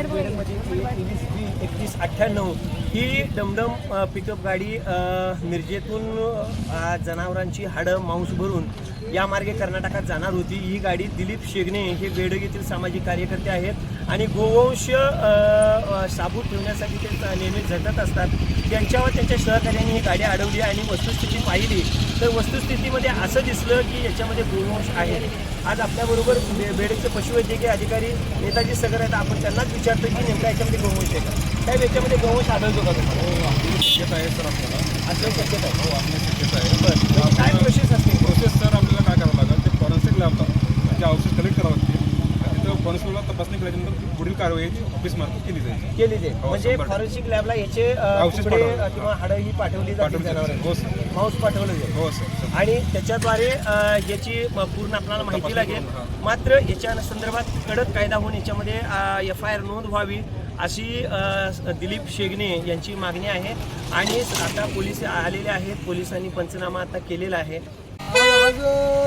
बेडमध्ये तेवीस बी एकतीस अठ्ठ्याण्णव ही डमडम पिकअप गाडी मिरजेतून जनावरांची हाडं मांस भरून या मार्गे कर्नाटकात जाणार होती. ही गाडी दिलीप शेगणे हे बेडगेतील येथील सामाजिक कार्यकर्ते आहेत आणि गोवंश साबूत ठेवण्यासाठी ते नेहमी झटत असतात. त्यांच्यावर त्यांच्या सहकार्यांनी ही गाडी अडवली आणि वस्तुस्थिती पाहिली. तर वस्तुस्थितीमध्ये असं दिसलं की याच्यामध्ये गोवंश आहे. आज आपल्याबरोबर बे- बेडगचे पशुवैद्यकीय अधिकारी नेताजी सगर आहेत. आपण त्यांनाच विचारतो की नेमका याच्यामध्ये गोवंश आहे का? याच्यामध्ये गोवंश आढळतो का तुम्हाला? आपली शक्यता आहे सर आपल्याला. असं शक्यता आहे. हो आपली शक्यता आहे. बरं म्हणजे काय प्रोसेस असते? प्रोसेस सर आपल्याला काय करावं लागेल? ते फॉरेन्सिक लॅबला म्हणजे औषध कलेक्ट करावं लागते. आणि तिथं तपासणी केल्यानंतर पुढील कारवाई ऑफिस मार्फत केली जाईल. केली हो, म्हणजे शंभर टक्के. फॉरेन्सिक लॅबला याचे अ, औषध तुकडे पाठवलं. अ, किंवा हाडं ही पाठवली जातील. हो, जनावरांची. सर. मांस पाठवलं जाईल. हो सर सर. आणि त्याच्याद्वारे अ, याची म- पूर्ण आपल्याला माहिती लागेल. हां. मात्र याच्या संदर्भात कडक कायदा होऊन याच्यामध्ये एफ आय आर नोंद व्हावी. अशी दिलीप शेगणे यांची मागणी आहे. आणि आता पोलीस आलेले आहेत. पोलिसांनी पंचनामा आता केलेला आहे. आज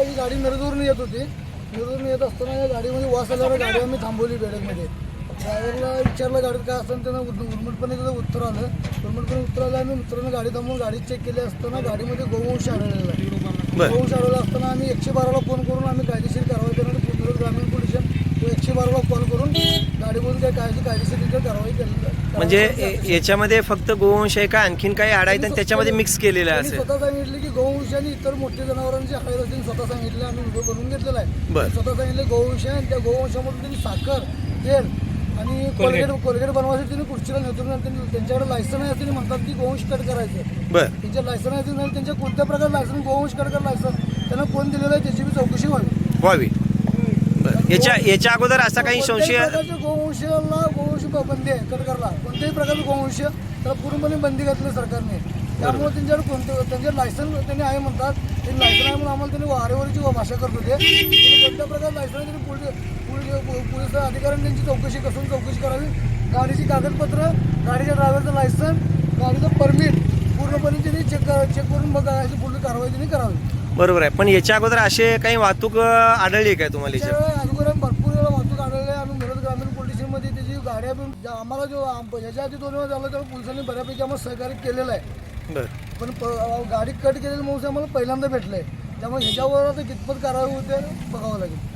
ही गाडी मिरजवरून येत होती. मिरजवरून येत असताना या गाडीमध्ये वास आल्यावर गाडी आम्ही थांबवली बेडकमध्ये. ड्रायव्हरला विचारलं गाडीत काय असतं त्यानं उर्मटपणे त्याचं उत्तर आलं. उर्मटपणे उत्तर आलं आम्ही मित्रानं गाडी थांबवून गाडी चेक केली असताना गाडीमध्ये गोवंश आढळलेला आहे. गोवंश आढळला असताना आम्ही एकशे बाराला फोन करून आम्ही कायदेशीर कारवाई करणार ग्रामीण पोलीस तो एकशे बाराला कॉल करून कायदेशीर कारवाई केली म्हणजे याच्यामध्ये फक्त गोवंश आहे का? आणखीन काही हाड आहेत आणि त्याच्यामध्ये मिक्स केलेलं असेल. स्वतः सांगितले की गोवंश आणि इतर मोठ्या जनावरांची हाडे असतील स्वतः सांगितले आम्ही व्हिडिओ बनवून घेतलेला आहे. बरं. स्वतः सांगितले गोवंश आहे आणि त्या गोवंशामधून त्यांनी साखर तेल आणि कोलगेट. कोलगेट बनवायसाठी त्यांनी खुर्चीला नेतून त्यांनी त्यांच्याकडे लायसन आहे त्यांनी म्हणतात की गोवंश कट करायचं. बर. त्यांच्या लायसन आहे त्यांच्या कोणत्या प्रकार लायसन गोवंश कट कर लायसन त्यांना कोण दिलेलं आहे त्याची बी चौकशी व्हावी. व्हावी. याच्या याच्या अगोदर असा काही संशय गोवंशाला गोवंश बंदी आहे कट करला कोणत्याही प्रकारचं गोवंश त्याला पूर्णपणे बंदी घातली सरकारने. त्यामुळे त्यांच्याकडे कोणतं त्यांचे लायसन त्यांनी आहे म्हणतात. ते लायसन आहे म्हणून आम्हाला त्यांनी वारेवरची भाषा करत होते. कोणत्या प्रकार लायसन त्यांनी पोलीस पोलीस अधिकाऱ्यांनी त्यांची चौकशी कसून चौकशी करावी. गाडीची कागदपत्र गाडीच्या ड्रायव्हरचं लायसन गाडीचं परमिट पूर्णपणे त्यांनी चेक चेक करून मग गाडीची पुढील कारवाई त्यांनी करावी. बरोबर आहे. पण याच्या अगोदर असे काही वाहतूक आढळली आहे काय तुम्हाला त्यावेळी अगोदर आम्ही भरपूर वेळा वाहतूक आढळले आम्ही मिरज ग्रामीण पोलीस स्टेशनमध्ये त्याची गाड्या पण ज्या- आम्हाला जो आम- ह्याच्या आधी दोन वेळा झालं तेव्हा पोलिसांनी बऱ्यापैकी आम्हाला सहकार्य केलेलं आहे. बर. पण प- गाडी कट केलेली माणूस आम्हाला पहिल्यांदा भेटलंय. त्यामुळे ह्याच्यावर आता कितपत कारवाई होते बघावं लागेल.